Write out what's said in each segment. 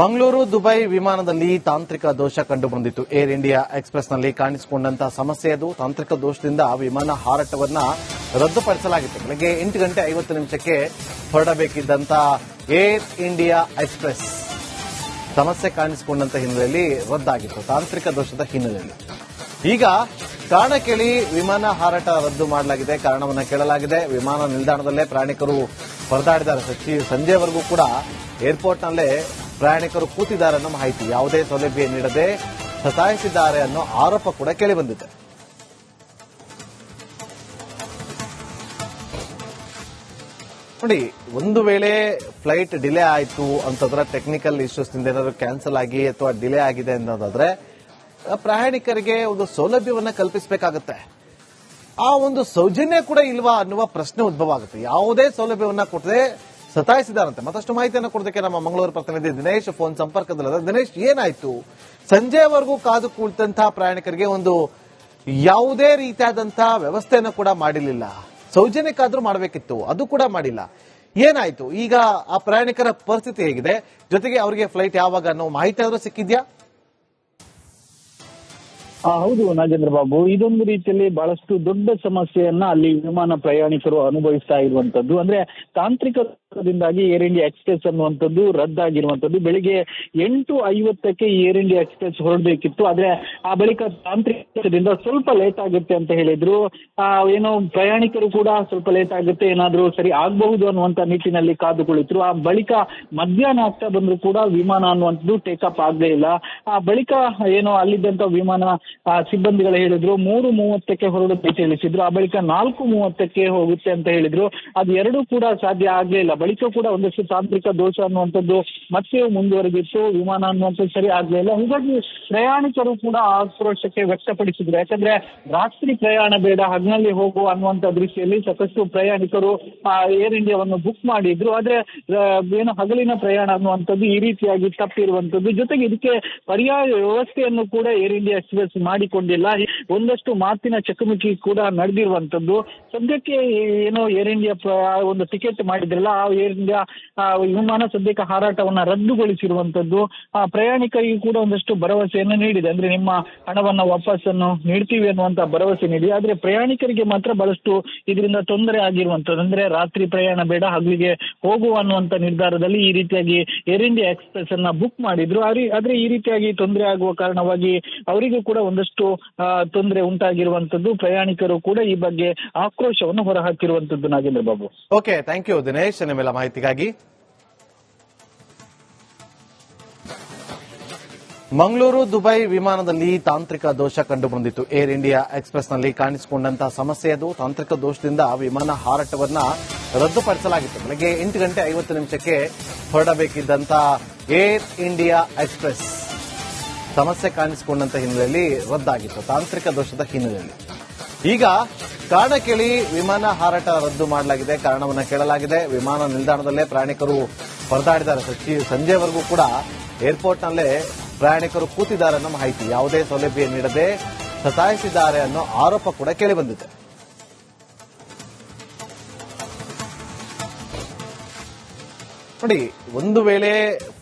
Mangaluru Dubai ವಿಮಾನದಲ್ಲಿ ತಾಂತ್ರಿಕ ದೋಷ ಕಂಡುಬಂದಿತ್ತು. ಏರ್ ಇಂಡಿಯಾ ಎಕ್ಸ್ಪ್ರೆಸ್ನಲ್ಲಿ ಕಾಣಿಸಿಕೊಂಡಂತಹ ಸಮಸ್ಯೆ ಅದು. ತಾಂತ್ರಿಕ ದೋಷದಿಂದ ವಿಮಾನ ಹಾರಾಟವನ್ನ ರದ್ದುಪಡಿಸಲಾಗಿತ್ತು. ಬೆಳಗ್ಗೆ ಎಂಟು ಗಂಟೆ ಐವತ್ತು ನಿಮಿಷಕ್ಕೆ ಹೊರಡಬೇಕಿದ್ದಂತ ಏರ್ ಇಂಡಿಯಾ ಎಕ್ಸ್ಪ್ರೆಸ್ ಸಮಸ್ಯೆ ಕಾಣಿಸಿಕೊಂಡಂತ ಹಿನ್ನೆಲೆಯಲ್ಲಿ ರದ್ದಾಗಿತ್ತು. ತಾಂತ್ರಿಕ ದೋಷದ ಹಿನ್ನೆಲೆಯಲ್ಲಿ. ಈಗ ಕಾರಣ ಕೇಳಿ ವಿಮಾನ ಹಾರಾಟ ರದ್ದು ಮಾಡಲಾಗಿದೆ. ಕಾರಣವನ್ನು ಕೇಳಲಾಗಿದೆ. ವಿಮಾನ ನಿಲ್ದಾಣದಲ್ಲೇ ಪ್ರಯಾಣಿಕರು ಹೊರದಾಡಿದ್ದಾರೆ ಸಚಿವ ಸಂಜೆವರೆಗೂ ಕೂಡ ಏರ್ಪೋರ್ಟ್ನಲ್ಲೇ ಪ್ರಯಾಣಿಕರು ಕೂತಿದ್ದಾರೆ ಅನ್ನೋ ಮಾಹಿತಿ ಯಾವುದೇ ಸೌಲಭ್ಯ ನೀಡದೆ ಸತಾಯಿಸಿದ್ದಾರೆ ಅನ್ನೋ ಆರೋಪ ಕೂಡ ಕೇಳಿಬಂದಿದೆ ನೋಡಿ, ಒಂದು ವೇಳೆ ಫ್ಲೈಟ್ ಡಿಲೇ ಆಯಿತು ಅಂತಂದ್ರೆ ಟೆಕ್ನಿಕಲ್ ಇಶ್ಯೂಸ್ನಿಂದ ಏನಾದರೂ ಕ್ಯಾನ್ಸಲ್ ಆಗಿ ಅಥವಾ ಡಿಲೇ ಆಗಿದೆ ಅನ್ನೋದಾದ್ರೆ, ಪ್ರಯಾಣಿಕರಿಗೆ ಒಂದು ಸೌಲಭ್ಯವನ್ನ ಕಲ್ಪಿಸಬೇಕಾಗುತ್ತೆ. ಆ ಒಂದು ಸೌಜನ್ಯ ಕೂಡ ಇಲ್ವಾ ಅನ್ನುವ ಪ್ರಶ್ನೆ ಉದ್ಭವ ಆಗುತ್ತೆ. ಯಾವುದೇ ಸೌಲಭ್ಯವನ್ನ ಕೊಡದೆ ಸತಾಯಿಸಿದಾರಂತೆ ಮತ್ತಷ್ಟು ಮಾಹಿತಿಯನ್ನು ಕೊಡೋದಕ್ಕೆ ನಮ್ಮ ಮಂಗಳೂರು ಪ್ರತಿನಿಧಿ ದಿನೇಶ್ ಫೋನ್ ಸಂಪರ್ಕದಲ್ಲಿದ್ದಾರೆ. ದಿನೇಶ್, ಏನಾಯ್ತು? ಸಂಜೆವರೆಗೂ ಕಾದು ಕುಳಿತಂತಹ ಪ್ರಯಾಣಿಕರಿಗೆ ಒಂದು ಯಾವುದೇ ರೀತಿಯಾದಂತಹ ವ್ಯವಸ್ಥೆಯನ್ನು ಕೂಡ ಮಾಡಿರಲಿಲ್ಲ ಸೌಜನ್ಯಕ್ಕಾದ್ರೂ ಮಾಡಬೇಕಿತ್ತು. ಅದು ಕೂಡ ಮಾಡಿಲ್ಲ. ಏನಾಯ್ತು? ಈಗ ಆ ಪ್ರಯಾಣಿಕರ ಪರಿಸ್ಥಿತಿ ಹೇಗಿದೆ? ಜೊತೆಗೆ ಅವರಿಗೆ ಫ್ಲೈಟ್ ಯಾವಾಗ ಅನ್ನೋ ಮಾಹಿತಿ ಆದ್ರೂ ಸಿಕ್ಕಿದ್ಯಾ? ಹೌದು ನಾಗೇಂದ್ರ ಬಾಬು. ಇದೊಂದು ರೀತಿಯಲ್ಲಿ ಬಹಳಷ್ಟು ದೊಡ್ಡ ಸಮಸ್ಯೆಯನ್ನ ಅಲ್ಲಿ ವಿಮಾನ ಪ್ರಯಾಣಿಕರು ಅನುಭವಿಸ್ತಾ ಇರುವಂತದ್ದು. ಅಂದ್ರೆ ತಾಂತ್ರಿಕದಿಂದಾಗಿ ಏರ್ ಇಂಡಿಯಾ ಎಕ್ಸ್ಪ್ರೆಸ್ ಅನ್ನುವಂಥದ್ದು ರದ್ದಾಗಿರುವಂಥದ್ದು. ಬೆಳಿಗ್ಗೆ ಎಂಟು ಐವತ್ತಕ್ಕೆ ಏರ್ ಇಂಡಿಯಾ ಎಕ್ಸ್ಪ್ರೆಸ್ ಹೊರಡಬೇಕಿತ್ತು. ಆದ್ರೆ ಆ ಬಳಿಕ ತಾಂತ್ರಿಕದಿಂದ ಸ್ವಲ್ಪ ಲೇಟ್ ಆಗುತ್ತೆ ಅಂತ ಹೇಳಿದ್ರು. ಏನೋ ಪ್ರಯಾಣಿಕರು ಕೂಡ ಸ್ವಲ್ಪ ಲೇಟ್ ಆಗುತ್ತೆ, ಏನಾದರೂ ಸರಿ ಆಗಬಹುದು ಅನ್ನುವಂತ ನಿಟ್ಟಿನಲ್ಲಿ ಕಾದು ಆ ಬಳಿಕ ಮಧ್ಯಾಹ್ನ ಆಗ್ತಾ ಬಂದ್ರು ಕೂಡ ವಿಮಾನ ಅನ್ನುವಂಥದ್ದು ಟೇಕಪ್ ಆಗಲೇ ಇಲ್ಲ. ಆ ಬಳಿಕ ಏನೋ ಅಲ್ಲಿದ್ದಂತ ವಿಮಾನ ಸಿಬ್ಬಂದಿಗಳು ಹೇಳಿದ್ರು, ಮೂರು ಮೂವತ್ತಕ್ಕೆ ಹೊರಡುತ್ತೆ ತಿಳಿಸಿದ್ರು ಆ ಬಳಿಕ ನಾಲ್ಕು ಮೂವತ್ತಕ್ಕೆ ಹೋಗುತ್ತೆ ಅಂತ ಹೇಳಿದ್ರು. ಅದು ಎರಡೂ ಕೂಡ ಸಾಧ್ಯ ಆಗ್ಲೇ ಇಲ್ಲ. ಬಳಿಕ ಕೂಡ ಒಂದಷ್ಟು ತಾಂತ್ರಿಕ ದೋಷ ಅನ್ನುವಂಥದ್ದು ಮತ್ತೆ ಮುಂದುವರೆದಿತ್ತು, ವಿಮಾನ ಅನ್ನುವಂಥದ್ದು ಸರಿ ಆಗ್ಲಿಲ್ಲ ಹೀಗಾಗಿ ಪ್ರಯಾಣಿಕರು ಕೂಡ ಆಕ್ರೋಶಕ್ಕೆ ವ್ಯಕ್ತಪಡಿಸಿದ್ರು. ಯಾಕಂದ್ರೆ ರಾತ್ರಿ ಪ್ರಯಾಣ ಬೇಡ ಹಗ್ನಲ್ಲಿ ಹೋಗು ಅನ್ನುವಂಥ ದೃಷ್ಟಿಯಲ್ಲಿ ಸಾಕಷ್ಟು ಪ್ರಯಾಣಿಕರು ಏರ್ ಇಂಡಿಯಾವನ್ನು ಬುಕ್ ಮಾಡಿದ್ರು. ಆದ್ರೆ ಏನು ಹಗಲಿನ ಪ್ರಯಾಣ ಅನ್ನುವಂಥದ್ದು ಈ ರೀತಿಯಾಗಿ ತಪ್ಪಿರುವಂಥದ್ದು. ಜೊತೆಗೆ ಇದಕ್ಕೆ ಪರ್ಯಾಯ ವ್ಯವಸ್ಥೆಯನ್ನು ಕೂಡ ಏರ್ ಇಂಡಿಯಾ ಎಕ್ಸ್ಪ್ರೆಸ್ ಮಾಡಿಕೊಂಡಿಲ್ಲ. ಒಂದಷ್ಟು ಮಾತಿನ ಚಕಮಕಿ ಕೂಡ ನಡೆದಿರುವಂತದ್ದು ಸದ್ಯಕ್ಕೆ ಏನೋ ಏರ್ ಇಂಡಿಯಾ ಒಂದು ಟಿಕೆಟ್ ಮಾಡಿದ್ರಲ್ಲ, ಆ ಆ, ವಿಮಾನ ಸದ್ಯಕ್ಕೆ ಹಾರಾಟವನ್ನ ರದ್ದುಗೊಳಿಸಿರುವಂತದ್ದು ಪ್ರಯಾಣಿಕರಿಗೆ ಕೂಡ ಒಂದಷ್ಟು ಭರವಸೆಯನ್ನು ನೀಡಿದೆ. ಅಂದ್ರೆ ನಿಮ್ಮ ಹಣವನ್ನ ವಾಪಸ್ಸನ್ನು ನೀಡ್ತೀವಿ ಅನ್ನುವಂತ ಭರವಸೆ ನೀಡಿದೆ ಆದ್ರೆ ಪ್ರಯಾಣಿಕರಿಗೆ ಮಾತ್ರ ಬಹಳಷ್ಟು ಇದರಿಂದ ತೊಂದರೆ ಆಗಿರುವಂತದ್ದು. ಅಂದ್ರೆ ರಾತ್ರಿ ಪ್ರಯಾಣ ಬೇಡ ಹಗಲಿಗೆ ಹೋಗುವ ಅನ್ನುವಂತ ನಿರ್ಧಾರದಲ್ಲಿ ಈ ರೀತಿಯಾಗಿ ಏರ್ ಇಂಡಿಯಾ ಎಕ್ಸ್ಪ್ರೆಸ್ ಅನ್ನ ಬುಕ್ ಮಾಡಿದ್ರು. ಆದ್ರೆ ಈ ರೀತಿಯಾಗಿ ತೊಂದರೆ ಆಗುವ ಕಾರಣವಾಗಿ ಅವರಿಗೂ ಕೂಡ ಒಂದಷ್ಟು ತೊಂದರೆ ಉಂಟಾಗಿರುವಂತದ್ದು. ಪ್ರಯಾಣಿಕರು ಕೂಡ ಈ ಬಗ್ಗೆ ಆಕ್ರೋಶವನ್ನು ಹೊರಹಾಕಿರುವಂತದ್ದು Nagendra Babu. Okay thank you Dinesh ನಿಮ್ಮೆಲ್ಲ ಮಾಹಿತಿಗಾಗಿ. ಮಂಗಳೂರು ದುಬೈ ವಿಮಾನದಲ್ಲಿ ತಾಂತ್ರಿಕ ದೋಷ ಕಂಡುಬಂದಿತ್ತು ಏರ್ ಇಂಡಿಯಾ ಎಕ್ಸ್ಪ್ರೆಸ್ನಲ್ಲಿ ಕಾಣಿಸಿಕೊಂಡಂತಹ ಸಮಸ್ಯೆ ಅದು. ತಾಂತ್ರಿಕ ದೋಷದಿಂದ ವಿಮಾನ ಹಾರಾಟವನ್ನ ರದ್ದುಪಡಿಸಲಾಗಿತ್ತು. ಬೆಳಗ್ಗೆ ಎಂಟು ಗಂಟೆ ಐವತ್ತು ನಿಮಿಷಕ್ಕೆ ಹೊರಡಬೇಕಿದ್ದಂತಹ ಏರ್ ಇಂಡಿಯಾ ಎಕ್ಸ್ಪ್ರೆಸ್ ಸಮಸ್ಯೆ ಕಾಣಿಸಿಕೊಂಡಂತ ಹಿನ್ನೆಲೆಯಲ್ಲಿ ರದ್ದಾಗಿತ್ತು. ತಾಂತ್ರಿಕ ದೋಷದ ಹಿನ್ನೆಲೆಯಲ್ಲಿ. ಈಗ ಕಾರಣ ಕೇಳಿ ವಿಮಾನ ಹಾರಾಟ ರದ್ದು ಮಾಡಲಾಗಿದೆ. ಕಾರಣವನ್ನು ಕೇಳಲಾಗಿದೆ. ವಿಮಾನ ನಿಲ್ದಾಣದಲ್ಲೇ ಪ್ರಯಾಣಿಕರು ಪರದಾಡಿದ್ದಾರೆ. ಸಚಿವ ಸಂಜೆವರೆಗೂ ಕೂಡ ಏರ್ಪೋರ್ಟ್ನಲ್ಲೇ ಪ್ರಯಾಣಿಕರು ಕೂತಿದ್ದಾರೆ ಅನ್ನೋ ಮಾಹಿತಿ. ಯಾವುದೇ ಸೌಲಭ್ಯ ನೀಡದೆ ಸತಾಯಿಸಿದ್ದಾರೆ ಅನ್ನೋ ಆರೋಪ ಕೂಡ ಕೇಳಿಬಂದಿದೆ ನೋಡಿ, ಒಂದು ವೇಳೆ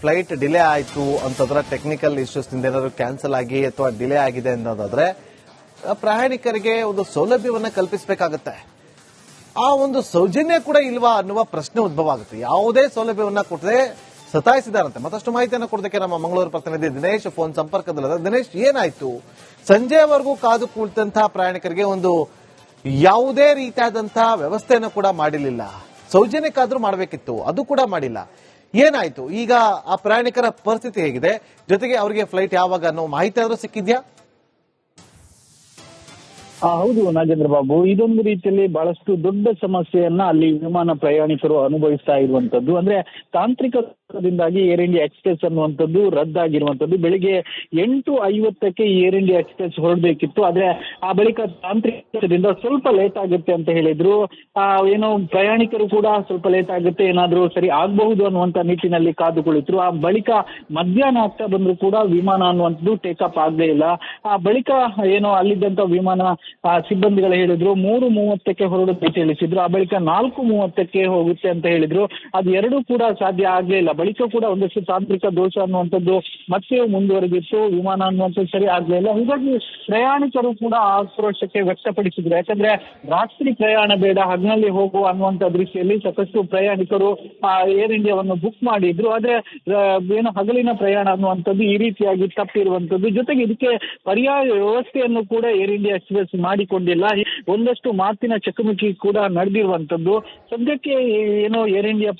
ಫ್ಲೈಟ್ ಡಿಲೇ ಆಯಿತು ಅಂತಂದ್ರೆ ಟೆಕ್ನಿಕಲ್ ಇಶ್ಯೂಸ್ನಿಂದ ಏನಾದರೂ ಕ್ಯಾನ್ಸಲ್ ಆಗಿ ಅಥವಾ ಡಿಲೇ ಆಗಿದೆ ಅನ್ನೋದಾದ್ರೆ ಪ್ರಯಾಣಿಕರಿಗೆ ಒಂದು ಸೌಲಭ್ಯವನ್ನು ಕಲ್ಪಿಸಬೇಕಾಗತ್ತೆ. ಆ ಒಂದು ಸೌಜನ್ಯ ಕೂಡ ಇಲ್ವಾ ಅನ್ನುವ ಪ್ರಶ್ನೆ ಉದ್ಭವ ಆಗುತ್ತೆ. ಯಾವುದೇ ಸೌಲಭ್ಯವನ್ನ ಕೊಟ್ಟರೆ ಸತಾಯಿಸಿದಾರಂತೆ. ಮತ್ತಷ್ಟು ಮಾಹಿತಿಯನ್ನು ಕೊಡೋದಕ್ಕೆ ನಮ್ಮ ಮಂಗಳೂರು ಪ್ರತಿನಿಧಿ ದಿನೇಶ್ ಫೋನ್ ಸಂಪರ್ಕದಲ್ಲಿದ್ದಾರೆ. ದಿನೇಶ್, ಏನಾಯ್ತು? ಸಂಜೆವರೆಗೂ ಕಾದು ಕುಳಿತಂತಹ ಪ್ರಯಾಣಿಕರಿಗೆ ಒಂದು ಯಾವುದೇ ರೀತಿಯಾದಂತಹ ವ್ಯವಸ್ಥೆಯನ್ನು ಕೂಡ ಮಾಡಿರಲಿಲ್ಲ ಸೌಜನ್ಯಕ್ಕಾದ್ರೂ ಮಾಡಬೇಕಿತ್ತು. ಅದು ಕೂಡ ಮಾಡಿಲ್ಲ. ಏನಾಯ್ತು? ಈಗ ಆ ಪ್ರಯಾಣಿಕರ ಪರಿಸ್ಥಿತಿ ಹೇಗಿದೆ? ಜೊತೆಗೆ ಅವರಿಗೆ ಫ್ಲೈಟ್ ಯಾವಾಗ ಅನ್ನೋ ಮಾಹಿತಿ ಆದ್ರೂ ಸಿಕ್ಕಿದ್ಯಾ? ಹೌದು ನಾಗೇಂದ್ರ ಬಾಬು ಇದೊಂದು ರೀತಿಯಲ್ಲಿ ಬಹಳಷ್ಟು ದೊಡ್ಡ ಸಮಸ್ಯೆಯನ್ನ ಅಲ್ಲಿ ವಿಮಾನ ಪ್ರಯಾಣಿಕರು ಅನುಭವಿಸ್ತಾ ಇರುವಂತದ್ದು. ಅಂದ್ರೆ ತಾಂತ್ರಿಕದಿಂದಾಗಿ ಏರ್ ಇಂಡಿಯಾ ಎಕ್ಸ್ಪ್ರೆಸ್ ಅನ್ನುವಂಥದ್ದು ರದ್ದಾಗಿರುವಂಥದ್ದು. ಬೆಳಿಗ್ಗೆ ಎಂಟು ಐವತ್ತಕ್ಕೆ ಏರ್ ಇಂಡಿಯಾ ಎಕ್ಸ್ಪ್ರೆಸ್ ಹೊರಡಬೇಕಿತ್ತು. ಆದ್ರೆ ಆ ಬಳಿಕ ತಾಂತ್ರಿಕದಿಂದ ಸ್ವಲ್ಪ ಲೇಟ್ ಆಗುತ್ತೆ ಅಂತ ಹೇಳಿದ್ರು. ಆ, ಏನೋ ಪ್ರಯಾಣಿಕರು ಕೂಡ ಸ್ವಲ್ಪ ಲೇಟ್ ಆಗುತ್ತೆ, ಏನಾದರೂ ಸರಿ ಆಗಬಹುದು ಅನ್ನುವಂತ ನಿಟ್ಟಿನಲ್ಲಿ ಕಾದು ಆ ಬಳಿಕ ಮಧ್ಯಾಹ್ನ ಆಗ್ತಾ ಬಂದ್ರು ಕೂಡ ವಿಮಾನ ಅನ್ನುವಂಥದ್ದು ಟೇಕಪ್ ಆಗಲೇ ಇಲ್ಲ. ಆ ಬಳಿಕ ಏನೋ ಅಲ್ಲಿದ್ದಂತ ವಿಮಾನ ಸಿಬ್ಬಂದಿಗಳು ಹೇಳಿದ್ರು, ಮೂರು ಮೂವತ್ತಕ್ಕೆ ಹೊರಡುತ್ತೆ ತಿಳಿಸಿದ್ರು ಆ ಬಳಿಕ ನಾಲ್ಕು ಮೂವತ್ತಕ್ಕೆ ಹೋಗುತ್ತೆ ಅಂತ ಹೇಳಿದ್ರು. ಅದು ಎರಡೂ ಕೂಡ ಸಾಧ್ಯ ಆಗ್ಲೇ ಇಲ್ಲ. ಬಳಿಕ ಕೂಡ ಒಂದಷ್ಟು ತಾಂತ್ರಿಕ ದೋಷ ಅನ್ನುವಂಥದ್ದು ಮತ್ತೆ ಮುಂದುವರೆದಿತ್ತು, ವಿಮಾನ ಅನ್ನುವಂಥದ್ದು ಸರಿ ಆಗ್ಲಿಲ್ಲ ಹೀಗಾಗಿ ಪ್ರಯಾಣಿಕರು ಕೂಡ ಆಕ್ರೋಶಕ್ಕೆ ವ್ಯಕ್ತಪಡಿಸಿದ್ರು. ಯಾಕಂದ್ರೆ ರಾತ್ರಿ ಪ್ರಯಾಣ ಬೇಡ ಹಗ್ನಲ್ಲಿ ಹೋಗುವ ಅನ್ನುವಂಥ ದೃಷ್ಟಿಯಲ್ಲಿ ಸಾಕಷ್ಟು ಪ್ರಯಾಣಿಕರು ಏರ್ ಇಂಡಿಯಾವನ್ನು ಬುಕ್ ಮಾಡಿದ್ರು. ಆದ್ರೆ ಏನು ಹಗಲಿನ ಪ್ರಯಾಣ ಅನ್ನುವಂಥದ್ದು ಈ ರೀತಿಯಾಗಿ ತಪ್ಪಿರುವಂತದ್ದು ಜೊತೆಗೆ ಇದಕ್ಕೆ ಪರ್ಯಾಯ ವ್ಯವಸ್ಥೆಯನ್ನು ಕೂಡ ಏರ್ ಇಂಡಿಯಾ ಎಕ್ಸ್ಪ್ರೆಸ್ ಮಾಡಿಕೊಂಡಿಲ್ಲ. ಒಂದಷ್ಟು ಮಾತಿನ ಚಕಮಕಿ ಕೂಡ ನಡೆದಿರುವಂತದ್ದು ಸದ್ಯಕ್ಕೆ ಏನೋ ಏರ್ ಇಂಡಿಯಾ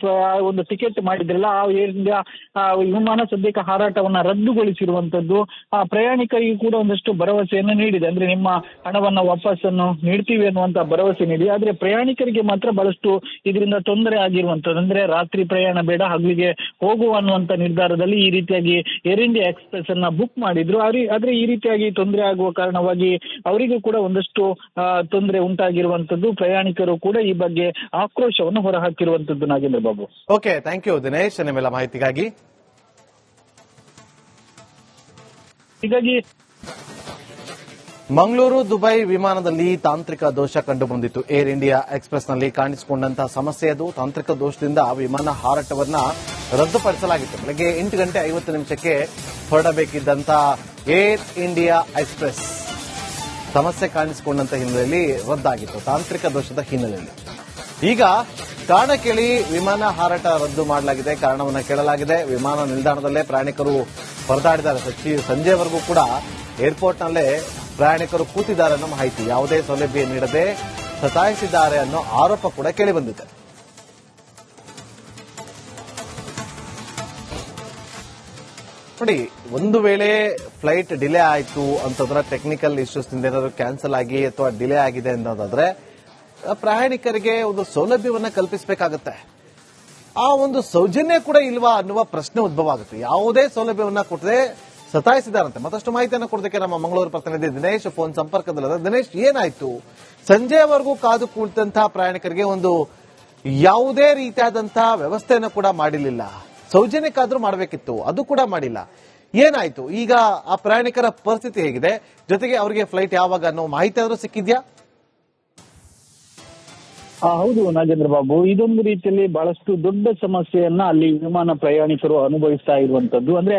ಒಂದು ಟಿಕೆಟ್ ಮಾಡಿದ್ರಲ್ಲ, ಆ ಏರ್ ಇಂಡಿಯಾ ಆ, ವಿಮಾನ ಸದ್ಯಕ್ಕೆ ಹಾರಾಟವನ್ನ ರದ್ದುಗೊಳಿಸಿರುವಂತದ್ದು ಆ ಪ್ರಯಾಣಿಕರಿಗೆ ಕೂಡ ಒಂದಷ್ಟು ಭರವಸೆಯನ್ನು ನೀಡಿದೆ. ಅಂದ್ರೆ ನಿಮ್ಮ ಹಣವನ್ನ ವಾಪಸ್ಸನ್ನು ನೀಡ್ತೀವಿ ಅನ್ನುವಂತ ಭರವಸೆ ನೀಡಿದೆ ಆದ್ರೆ ಪ್ರಯಾಣಿಕರಿಗೆ ಮಾತ್ರ ಬಹಳಷ್ಟು ಇದರಿಂದ ತೊಂದರೆ ಆಗಿರುವಂತದ್ದು. ಅಂದ್ರೆ ರಾತ್ರಿ ಪ್ರಯಾಣ ಬೇಡ ಹಗಲಿಗೆ ಹೋಗುವ ಅನ್ನುವಂತ ನಿರ್ಧಾರದಲ್ಲಿ ಈ ರೀತಿಯಾಗಿ ಏರ್ ಇಂಡಿಯಾ ಎಕ್ಸ್ಪ್ರೆಸ್ ಅನ್ನ ಬುಕ್ ಮಾಡಿದ್ರು. ಆದ್ರೆ ಈ ರೀತಿಯಾಗಿ ತೊಂದರೆ ಆಗುವ ಕಾರಣವಾಗಿ ಅವರಿಗೂ ಕೂಡ ಒಂದಷ್ಟು ತೊಂದರೆ ಉಂಟಾಗಿರುವಂತದ್ದು. ಪ್ರಯಾಣಿಕರು ಕೂಡ ಈ ಬಗ್ಗೆ ಆಕ್ರೋಶವನ್ನು ಹೊರಹಾಕಿರುವಂತದ್ದು Nagendra Babu. Okay thank you Dinesh ನಿಮ್ಮೆಲ್ಲ ಮಾಹಿತಿಗಾಗಿ. ಹೀಗಾಗಿ ಮಂಗಳೂರು ದುಬೈ ವಿಮಾನದಲ್ಲಿ ತಾಂತ್ರಿಕ ದೋಷ ಕಂಡು ಬಂದಿತ್ತು ಏರ್ ಇಂಡಿಯಾ ಎಕ್ಸ್ಪ್ರೆಸ್ನಲ್ಲಿ ಕಾಣಿಸಿಕೊಂಡಂತಹ ಸಮಸ್ಯೆ ಅದು. ತಾಂತ್ರಿಕ ದೋಷದಿಂದ ವಿಮಾನ ಹಾರಾಟವನ್ನ ರದ್ದುಪಡಿಸಲಾಗಿತ್ತು. ಬೆಳಗ್ಗೆ ಎಂಟು ಗಂಟೆ ಐವತ್ತು ನಿಮಿಷಕ್ಕೆ ಹೊರಡಬೇಕಿದ್ದಂತ ಏರ್ ಇಂಡಿಯಾ ಎಕ್ಸ್ಪ್ರೆಸ್ ಸಮಸ್ಯೆ ಕಾಣಿಸಿಕೊಂಡಂತ ಹಿನ್ನೆಲೆಯಲ್ಲಿ ರದ್ದಾಗಿತ್ತು. ತಾಂತ್ರಿಕ ದೋಷದ ಹಿನ್ನೆಲೆಯಲ್ಲಿ. ಈಗ ಕಾರಣ ಕೇಳಿ ವಿಮಾನ ಹಾರಾಟ ರದ್ದು ಮಾಡಲಾಗಿದೆ. ಕಾರಣವನ್ನು ಕೇಳಲಾಗಿದೆ. ವಿಮಾನ ನಿಲ್ದಾಣದಲ್ಲೇ ಪ್ರಯಾಣಿಕರು ಹೊರದಾಡಿದ್ದಾರೆ. ಸಚಿವ ಸಂಜೆವರೆಗೂ ಕೂಡ ಏರ್ಪೋರ್ಟ್ನಲ್ಲೇ ಪ್ರಯಾಣಿಕರು ಕೂತಿದ್ದಾರೆ ಅನ್ನೋ ಮಾಹಿತಿ. ಯಾವುದೇ ಸೌಲಭ್ಯ ನೀಡದೆ ಸತಾಯಿಸಿದ್ದಾರೆ ಅನ್ನೋ ಆರೋಪ ಕೂಡ ಕೇಳಿಬಂದಿದೆ ನೋಡಿ, ಒಂದು ವೇಳೆ ಫ್ಲೈಟ್ ಡಿಲೇ ಆಯಿತು ಅಂತಂದ್ರೆ ಟೆಕ್ನಿಕಲ್ ಇಶ್ಯೂಸ್ನಿಂದ ಏನಾದರೂ ಕ್ಯಾನ್ಸಲ್ ಆಗಿ ಅಥವಾ ಡಿಲೇ ಆಗಿದೆ ಅನ್ನೋದಾದ್ರೆ ಪ್ರಯಾಣಿಕರಿಗೆ ಒಂದು ಸೌಲಭ್ಯವನ್ನ ಕಲ್ಪಿಸಬೇಕಾಗತ್ತೆ. ಆ ಒಂದು ಸೌಜನ್ಯ ಕೂಡ ಇಲ್ವಾ ಅನ್ನುವ ಪ್ರಶ್ನೆ ಉದ್ಭವ ಆಗುತ್ತೆ. ಯಾವುದೇ ಸೌಲಭ್ಯವನ್ನ ಕೊಟ್ಟರೆ ಸತಾಯಿಸಿದಾರಂತೆ. ಮತ್ತಷ್ಟು ಮಾಹಿತಿಯನ್ನು ಕೊಡೋದಕ್ಕೆ ನಮ್ಮ ಮಂಗಳೂರು ಪ್ರತಿನಿಧಿ ದಿನೇಶ್ ಫೋನ್ ಸಂಪರ್ಕದಲ್ಲ ದಿನೇಶ್, ಏನಾಯ್ತು? ಸಂಜೆವರೆಗೂ ಕಾದು ಕುಳಿತಂತಹ ಪ್ರಯಾಣಿಕರಿಗೆ ಒಂದು ಯಾವುದೇ ರೀತಿಯಾದಂತಹ ವ್ಯವಸ್ಥೆಯನ್ನು ಕೂಡ ಮಾಡಿರಲಿಲ್ಲ ಸೌಜನ್ಯಕ್ಕಾದ್ರೂ ಮಾಡಬೇಕಿತ್ತು. ಅದು ಕೂಡ ಮಾಡಿಲ್ಲ. ಏನಾಯ್ತು? ಈಗ ಆ ಪ್ರಯಾಣಿಕರ ಪರಿಸ್ಥಿತಿ ಹೇಗಿದೆ? ಜೊತೆಗೆ ಅವರಿಗೆ ಫ್ಲೈಟ್ ಯಾವಾಗ ಅನ್ನೋ ಮಾಹಿತಿ ಆದ್ರೂ ಸಿಕ್ಕಿದ್ಯಾ? ಹೌದು ನಾಗೇಂದ್ರ ಬಾಬು. ಇದೊಂದು ರೀತಿಯಲ್ಲಿ ಬಹಳಷ್ಟು ದೊಡ್ಡ ಸಮಸ್ಯೆಯನ್ನ ಅಲ್ಲಿ ವಿಮಾನ ಪ್ರಯಾಣಿಕರು ಅನುಭವಿಸ್ತಾ ಇರುವಂತದ್ದು. ಅಂದ್ರೆ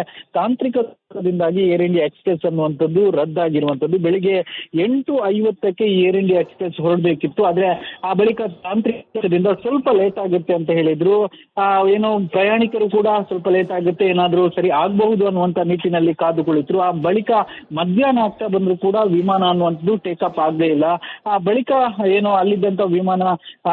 ತಾಂತ್ರಿಕದಿಂದಾಗಿ ಏರ್ ಇಂಡಿಯಾ ಎಕ್ಸ್ಪ್ರೆಸ್ ಅನ್ನುವಂಥದ್ದು ರದ್ದಾಗಿರುವಂಥದ್ದು. ಬೆಳಿಗ್ಗೆ ಎಂಟು ಐವತ್ತಕ್ಕೆ ಏರ್ ಇಂಡಿಯಾ ಎಕ್ಸ್ಪ್ರೆಸ್ ಹೊರಡಬೇಕಿತ್ತು. ಆದ್ರೆ ಆ ಬಳಿಕ ತಾಂತ್ರಿಕದಿಂದ ಸ್ವಲ್ಪ ಲೇಟ್ ಆಗುತ್ತೆ ಅಂತ ಹೇಳಿದ್ರು. ಆ, ಏನೋ ಪ್ರಯಾಣಿಕರು ಕೂಡ ಸ್ವಲ್ಪ ಲೇಟ್ ಆಗುತ್ತೆ, ಏನಾದರೂ ಸರಿ ಆಗಬಹುದು ಅನ್ನುವಂತ ನಿಟ್ಟಿನಲ್ಲಿ ಕಾದು ಆ ಬಳಿಕ ಮಧ್ಯಾಹ್ನ ಆಗ್ತಾ ಬಂದ್ರು ಕೂಡ ವಿಮಾನ ಅನ್ನುವಂಥದ್ದು ಟೇಕಪ್ ಆಗಲೇ ಇಲ್ಲ. ಆ ಬಳಿಕ ಏನೋ ಅಲ್ಲಿದ್ದಂತ ವಿಮಾನ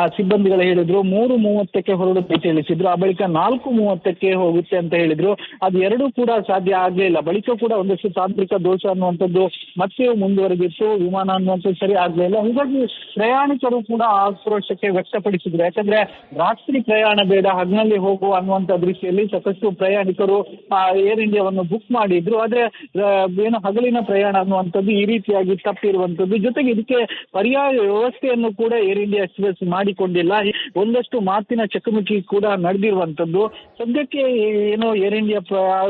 ಸಿಬ್ಬಂದಿಗಳು ಹೇಳಿದ್ರು, ಮೂರು ಮೂವತ್ತಕ್ಕೆ ಹೊರಡುತ್ತೆ ತಿಳಿಸಿದ್ರು ಆ ಬಳಿಕ ನಾಲ್ಕು ಮೂವತ್ತಕ್ಕೆ ಹೋಗುತ್ತೆ ಅಂತ ಹೇಳಿದ್ರು. ಅದು ಎರಡೂ ಕೂಡ ಸಾಧ್ಯ ಆಗ್ಲೇ ಇಲ್ಲ. ಬಳಿಕ ಕೂಡ ಒಂದಷ್ಟು ತಾಂತ್ರಿಕ ದೋಷ ಅನ್ನುವಂಥದ್ದು ಮತ್ತೆ ಮುಂದುವರೆದಿತ್ತು. ವಿಮಾನ ಅನ್ನುವಂಥದ್ದು ಸರಿ ಆಗ್ಲಿಲ್ಲ ಹೀಗಾಗಿ ಪ್ರಯಾಣಿಕರು ಕೂಡ ಆಕ್ರೋಶಕ್ಕೆ ವ್ಯಕ್ತಪಡಿಸಿದ್ರು. ಯಾಕಂದ್ರೆ ರಾತ್ರಿ ಪ್ರಯಾಣ ಬೇಡ ಹಗ್ನಲ್ಲಿ ಹೋಗುವ ಅನ್ನುವಂಥ ದೃಷ್ಟಿಯಲ್ಲಿ ಸಾಕಷ್ಟು ಪ್ರಯಾಣಿಕರು ಏರ್ ಇಂಡಿಯಾವನ್ನು ಬುಕ್ ಮಾಡಿದ್ರು. ಆದ್ರೆ ಏನು ಹಗಲಿನ ಪ್ರಯಾಣ ಅನ್ನುವಂಥದ್ದು ಈ ರೀತಿಯಾಗಿ ತಪ್ಪಿರುವಂಥದ್ದು. ಜೊತೆಗೆ ಇದಕ್ಕೆ ಪರ್ಯಾಯ ವ್ಯವಸ್ಥೆಯನ್ನು ಕೂಡ ಏರ್ ಇಂಡಿಯಾ ಎಕ್ಸ್ಪ್ರೆಸ್ ಮಾಡಿಕೊಂಡಿಲ್ಲ. ಒಂದಷ್ಟು ಮಾತಿನ ಚಕಮಕಿ ಕೂಡ ನಡೆದಿರುವಂತದ್ದು ಸದ್ಯಕ್ಕೆ ಏನೋ ಏರ್ ಇಂಡಿಯಾ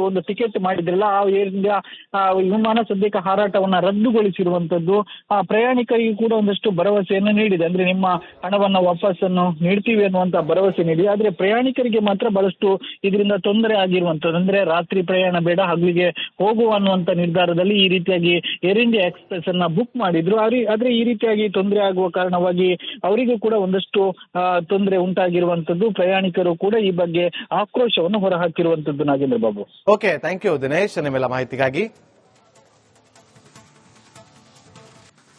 ಒಂದು ಟಿಕೆಟ್ ಮಾಡಿದ್ರಲ್ಲ, ಆ ಏರ್ ಇಂಡಿಯಾ ಆ, ವಿಮಾನ ಸದ್ಯಕ್ಕೆ ಹಾರಾಟವನ್ನ ರದ್ದುಗೊಳಿಸಿರುವಂತದ್ದು ಆ ಪ್ರಯಾಣಿಕರಿಗೆ ಕೂಡ ಒಂದಷ್ಟು ಭರವಸೆಯನ್ನು ನೀಡಿದೆ. ಅಂದ್ರೆ ನಿಮ್ಮ ಹಣವನ್ನ ವಾಪಸ್ಸನ್ನು ನೀಡ್ತೀವಿ ಅನ್ನುವಂತ ಭರವಸೆ ನೀಡಿದೆ ಆದ್ರೆ ಪ್ರಯಾಣಿಕರಿಗೆ ಮಾತ್ರ ಬಹಳಷ್ಟು ಇದರಿಂದ ತೊಂದರೆ ಆಗಿರುವಂತದ್ದು. ಅಂದ್ರೆ ರಾತ್ರಿ ಪ್ರಯಾಣ ಬೇಡ ಹಗಲಿಗೆ ಹೋಗುವ ಅನ್ನುವಂತ ನಿರ್ಧಾರದಲ್ಲಿ ಈ ರೀತಿಯಾಗಿ ಏರ್ ಇಂಡಿಯಾ ಎಕ್ಸ್ಪ್ರೆಸ್ ಅನ್ನ ಬುಕ್ ಮಾಡಿದ್ರು. ಆದ್ರೆ ಈ ರೀತಿಯಾಗಿ ತೊಂದರೆ ಆಗುವ ಕಾರಣವಾಗಿ ಅವರಿಗೂ ಕೂಡ ಒಂದಷ್ಟು ತೊಂದರೆ ಉಂಟಾಗಿರುವಂತದ್ದು. ಪ್ರಯಾಣಿಕರು ಕೂಡ ಈ ಬಗ್ಗೆ ಆಕ್ರೋಶವನ್ನು ಹೊರಹಾಕಿರುವಂತದ್ದು Nagendra Babu. Okay thank you Dinesh ನಿಮ್ಮೆಲ್ಲ ಮಾಹಿತಿಗಾಗಿ